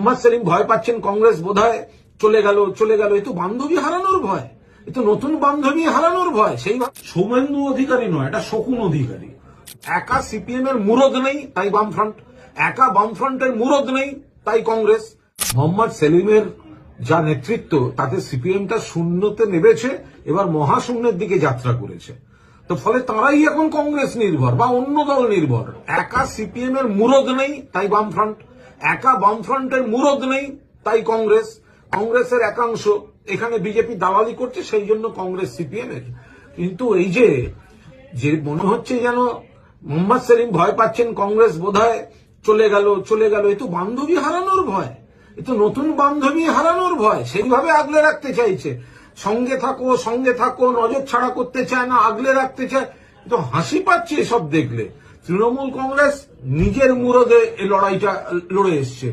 মোহাম্মদ সেলিম ভয় পাচ্ছেন কংগ্রেস বোধহয় চলে গেল চলে গেল। এ তো বান্ধবী হারানোর ভয়। এ তো নতুন বান্ধবী হারানোর ভয়। সেই সৌমেন্দু অধিকারী নয় এটা শকুন অধিকারী। একা সিপিএম এর মুরদ নেই তাই বামফ্রন্ট। একা বামফ্রন্টের মুরদ নেই তাই কংগ্রেস। মোহাম্মদ সেলিমের যা নেতৃত্ব তাতে সিপিএমটা শূন্যতে নেমেছে এবার মহাশূন্যের দিকে যাত্রা করেছে। তো ফলে তারাই এখন কংগ্রেস নির্ভর বা অন্য দল নির্ভর। একা সিপিএম এর মুরদ নেই তাই বামফ্রন্ট। একা বামফ্রন্টের মুরদ নেই, তাই কংগ্রেস। কংগ্রেসের একাংশ এখানে বিজেপি দালালি করছে, সেই জন্য কংগ্রেস সিপিএম এর। কিন্তু এই যে যে মনে হচ্ছে যেন মোহাম্মদ সেলিম ভয় পাচ্ছেন, কংগ্রেস বোধহয় চলে গেল চলে গেল, এ তো বান্ধবী হারানোর ভয়। এ তো নতুন বান্ধবী হারানোর ভয়, সেইভাবে আগলে রাখতে চাইছে। সঙ্গে থাকো সঙ্গে থাকো, নজর ছাড়া করতে চায় না, আগলে রাখতে চায়। তো হাসি পাচ্ছে এসব দেখলে। তৃণমূল কংগ্রেস নিজের মুরদে এই লড়াইটা লড়ে এসছে।